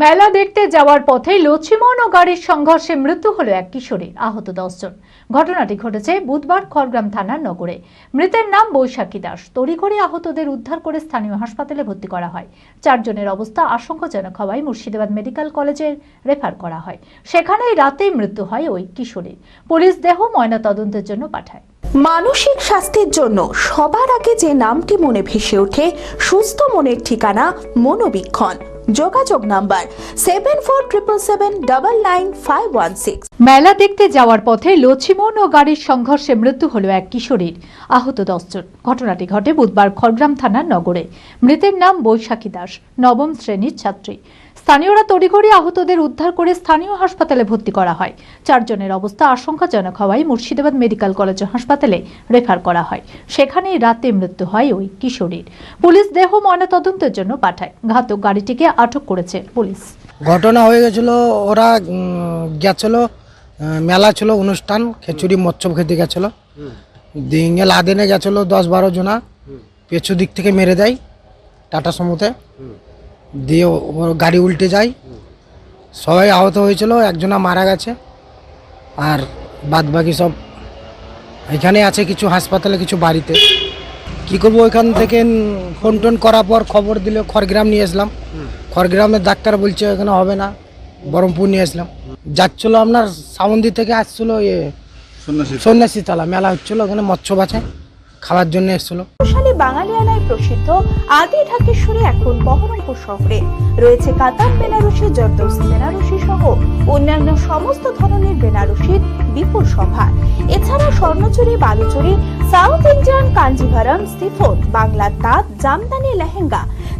মেলা দেখতে যাওয়ার পথে লক্ষ্মীমোহন ও গাড়ির সংঘর্ষে মৃত্যু হলো এক কিশোরী আহত দশজন। ঘটনাটি ঘটেছে বুধবার খড়গ্রাম থানার নগরে। মৃতের নাম বৈশাখী দাস। তড়িঘড়ি আহতদের উদ্ধার করে স্থানীয় হাসপাতালে ভর্তি করা হয়। চারজনের অবস্থা আশঙ্কাজনক হওয়ায় মুর্শিদাবাদ মেডিকেল কলেজে রেফার করা হয়। সেখানেই রাতেই মৃত্যু হয় ওই কিশোরীর। পুলিশ দেহ ময়নাতদন্তের জন্য পাঠায়। মানসিক স্বাস্থ্যের জন্য সবার আগে যে নামটি মনে ভেসে ওঠে, সুস্থ মনের ঠিকানা মনোবীক্ষণ। যোগাযোগ নাম্বার সেভেন মেলা দেখতে যাওয়ার পথে লক্ষ্মীমোহন ও গাড়ির সংঘর্ষে মৃত্যু হলো এক কিশোরীর। আহত দশজন। ঘটনাটি ঘটে বুধবার খড়গ্রাম থানার নগরে। মৃতের নাম বৈশাখী দাস, নবম শ্রেণির ছাত্রী। স্থানীয়রা তড়িঘড়ি আহতদের উদ্ধার করে স্থানীয় হাসপাতালে ভর্তি করা হয়। চারজনের অবস্থা আশঙ্কাজনক হওয়ায় মুর্শিদাবাদ মেডিকেল কলেজ হাসপাতালে রেফার করা হয়। সেখানেই রাতে মৃত্যু হয় ওই কিশোরীর। পুলিশ দেহ ময়নাতদন্তের জন্য পাঠায়। ঘাতক গাড়িটিকে আটক করেছে পুলিশ। ঘটনা হয়ে গেছিল ওরা গেছিল মেলা ছিল অনুষ্ঠান খেচুড়ি মৎস্য খেতে গেছিল। দিঙ্গে লাদেনে গেছিল দশ বারো জনা। পেছু দিক থেকে মেরে দেয় টাটা সমুতে। দিয়ে ও- ওর গাড়ি উল্টে যায়। সবাই আহত হয়েছিল একজনা মারা গেছে। আর বাদ বাকি সব এখানে আছে কিছু হাসপাতালে কিছু বাড়িতে। কি করব ওইখান থেকে ফোন টোন করার পর খবর দিলে খড়গ্রাম নিয়ে আসলাম। খড়গ্রামের ডাক্তার বলছে এখানে হবে না বহরমপুর নিয়ে আসলাম। যাচ্ছিল আপনার সামন্দি থেকে আসছিল ইয়ে সন্ন্যাসী তালা মেলা হচ্ছিল ওখানে মৎস্য বাছে খাওয়ার জন্য এসেছিল। সালে বাঙালিয়ানায় প্রসিদ্ধ আদি ঢাকেশ্বরে এখন বহরমপুর শহরে। রয়েছে কাতার, বেনারসি জর্দোস বেনারসি সহ অন্যান্য সমস্ত ধরনের বেনারসির বিপুল সভা। এছাড়া স্বর্ণচুরি, বালুচুরি, সাউথ ইন্ডিয়ান, কাঞ্জিভারম স্টিফোন বাংলার তাঁত, জামদানি, লেহেঙ্গা